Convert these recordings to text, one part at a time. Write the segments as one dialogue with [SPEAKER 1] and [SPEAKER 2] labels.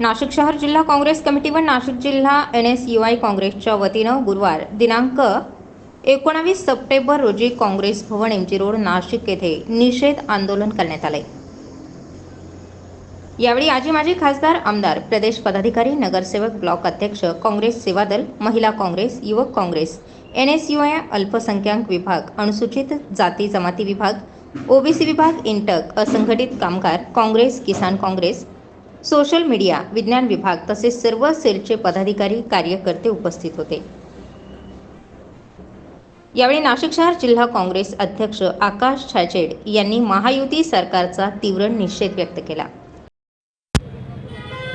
[SPEAKER 1] नाशिक शहर जिल्हा काँग्रेस कमिटी व नाशिक जिल्हा एन एस यू आय काँग्रेसच्या वतीनं गुरुवार दिनांक एकोणावीस सप्टेंबर रोजी Congress Bhavan M G road Nashik येथे निषेध आंदोलन करण्यात आले यावेळी आजी माजी खासदार आमदार प्रदेश पदाधिकारी नगरसेवक ब्लॉक अध्यक्ष काँग्रेस सेवादल महिला काँग्रेस युवक Congress N S U I अल्पसंख्याक विभाग अनुसूचित जाती जमाती विभाग ओबीसी विभाग इंटक असंघटित कामगार काँग्रेस किसान काँग्रेस सोशल मीडिया विज्ञान विभाग तसेच सर्व सेलचे पदाधिकारी कार्यकर्ते उपस्थित होते. यावेळी नाशिक शहर जिल्हा काँग्रेस अध्यक्ष आकाश छाजेड यांनी महायुती सरकारचा तीव्र निषेध व्यक्त केला.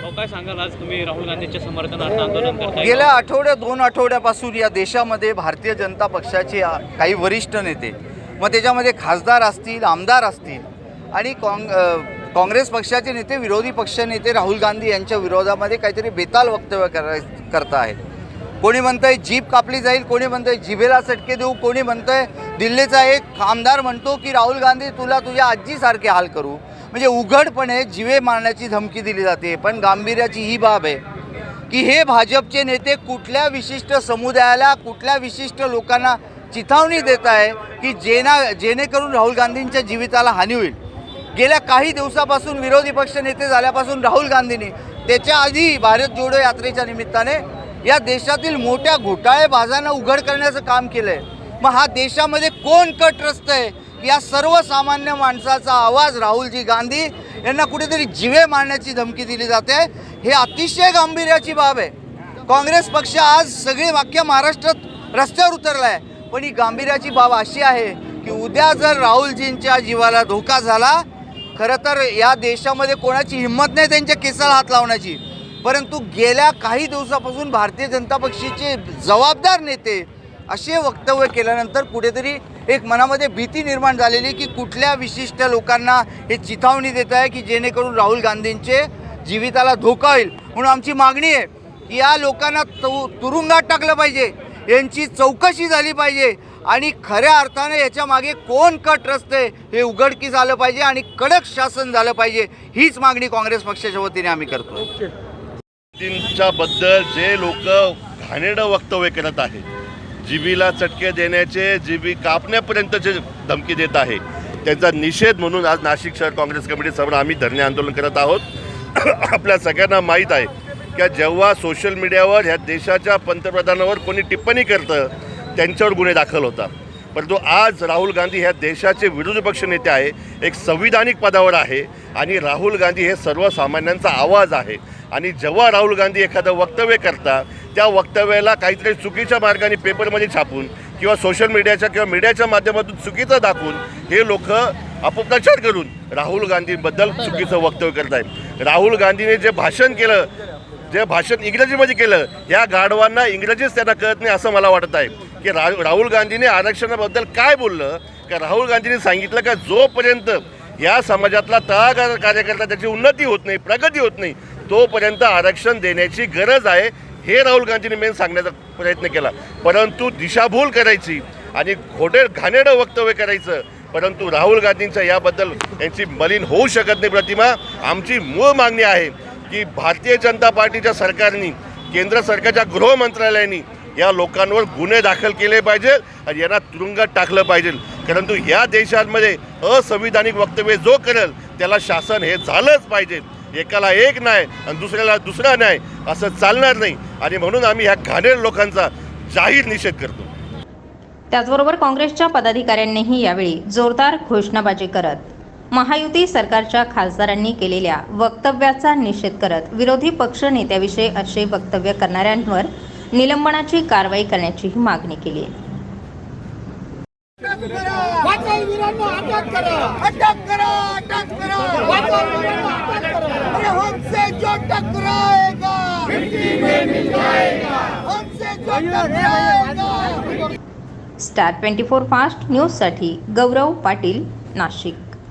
[SPEAKER 2] भाऊ काय सांगाल? आज तुम्ही राहुल गांधींच्या समर्थनार्थ आंदोलन करताय.
[SPEAKER 3] गेल्या आठवड्या दोन आठवड्यापासून या देशामध्ये भारतीय जनता पक्षाचे आ- काही वरिष्ठ नेते मग त्याच्यामध्ये खासदार असतील आमदार असतील आणि काँग काँग्रेस पक्षाचे नेते विरोधी पक्षनेते राहुल गांधी यांच्या विरोधामध्ये काहीतरी बेताल वक्तव्य करा करत आहेत. कोणी म्हणतंय जीप कापली जाईल कोणी म्हणतंय जिभेला चटके देऊ कोणी म्हणतंय दिल्लीचा एक आमदार म्हणतो की राहुल गांधी तुला तुझ्या आजीसारखे हाल करू. म्हणजे उघडपणे जिवे मारण्याची धमकी दिली जाते. पण गांभीर्याची ही बाब आहे की हे भाजपचे नेते कुठल्या विशिष्ट समुदायाला कुठल्या विशिष्ट लोकांना चिथावणी देत आहे की जेना जेणेकरून राहुल गांधींच्या जीविताला हानी होईल? गेल्या काही दिवसापासून विरोधी पक्ष नेते झाल्यापासून राहुल गांधींनी त्याच्या आधी भारत जोडो यात्रेच्या निमित्ताने या देशातील मोठ्या घोटाळेबाजांना उघड करण्याचं काम केलं आहे मग हा देशामध्ये कोण कट आहे? या सर्वसामान्य माणसाचा आवाज राहुलजी गांधी यांना कुठेतरी जिवे मारण्याची धमकी दिली जाते हे अतिशय गांभीर्याची बाब आहे. काँग्रेस पक्ष आज सगळे वाक्य महाराष्ट्रात रस्त्यावर उतरला आहे पण ही गांभीर्याची बाब अशी आहे की उद्या जर राहुलजींच्या जीवाला धोका झाला खरं तर या देशामध्ये कोणाची हिंमत नाही त्यांच्या केसाला हात लावण्याची. परंतु गेल्या काही दिवसापासून भारतीय जनता पक्षाचे जबाबदार नेते असे वक्तव्य केल्यानंतर कुठेतरी एक मनामध्ये भीती निर्माण झालेली की कुठल्या विशिष्ट लोकांना हे चिथावणी देत आहे की जेणेकरून राहुल गांधींचे जीविताला धोका होईल. म्हणून आमची मागणी आहे की या लोकांना तु तुरुंगात टाकलं पाहिजे. यांची चौकशी झाली पाहिजे. आणि खऱ्या अर्थाने याच्या मागे कोण कट रचते हे उघडकीस आलं पाहिजे आणि कडक शासन झालं पाहिजे हीच मागणी काँग्रेस पक्षाच्या वतीने आम्ही करतो
[SPEAKER 4] बद्दल जे लोक घाणेरडं वक्तव्य करत आहे जिबीला चटके देण्याचे जिबी कापण्यापर्यंतचे धमकी देत आहे त्यांचा निषेध म्हणून आज नाशिक शहर काँग्रेस कमिटी समोर आम्ही धरणे आंदोलन करत आहोत. आपल्या सगळ्यांना माहीत आहे की जेव्हा सोशल मीडियावर ह्या देशाच्या पंतप्रधानावर कोणी टिप्पणी करतं त्यांच्यावर गुन्हे दाखल होतात. परंतु आज राहुल गांधी ह्या देशाचे विरोधी पक्ष नेते आहे एक संविधानिक पदावर आहे आणि राहुल गांधी हे सर्वसामान्यांचा आवाज आहे. आणि जेव्हा राहुल गांधी एखादं वक्तव्य करतात त्या वक्तव्याला काहीतरी चुकीच्या मार्गाने पेपरमध्ये छापून किंवा सोशल मीडियाच्या किंवा मीडियाच्या माध्यमातून चुकीचं दाखवून हे लोक अपप्रचार करून राहुल गांधीबद्दल चुकीचं वक्तव्य करत आहेत राहुल गांधीने जे भाषण केलं जे भाषण इंग्रजीमध्ये केलं या गाढवांना इंग्रजीच त्यांना कळत नाही असं मला वाटत आहे. की रा राहुल गांधीने आरक्षणाबद्दल काय बोललं? का राहुल गांधीने सांगितलं का जोपर्यंत या समाजातला तळागार कार्यकर्ता त्याची उन्नती होत नाही प्रगती होत नाही तोपर्यंत आरक्षण देण्याची गरज आहे हे राहुल गांधींनी मेन सांगण्याचा प्रयत्न केला. परंतु दिशाभूल करायची आणि खोटे घाणेडं वक्तव्य करायचं परंतु राहुल गांधींच्या याबद्दल यांची मलिन होऊ शकत नाही प्रतिमा आमची मूळ मागणी आहे. की भारतीय जनता पार्टीच्या सरकारने केंद्र सरकारच्या गृह मंत्रालयाने या लोकांवर गुन्हे दाखल केले पाहिजे आणि यांना तुरुंगात टाकलं पाहिजे. परंतु या देशांमध्ये असंविधानिक वक्तव्य जो करेल त्याला शासन हे झालंच पाहिजे. एकाला एक नाही आणि दुसऱ्याला दुसरा नाही असं चालणार नाही. आणि म्हणून आम्ही ह्या घाणेर लोकांचा जाहीर निषेध करतो.
[SPEAKER 1] त्याचबरोबर काँग्रेसच्या पदाधिकाऱ्यांनीही यावेळी जोरदार घोषणाबाजी करत महायुती सरकारच्या खासदारांनी केलेल्या वक्तव्याचा निषेध करत विरोधी पक्ष नेत्याविषयी असे वक्तव्य करणाऱ्यांवर निलंबनाची कारवाई करण्याचीही मागणी केली आहे. स्टार ट्वेंटी फोर फास्ट न्यूजसाठी गौरव पाटील नाशिक.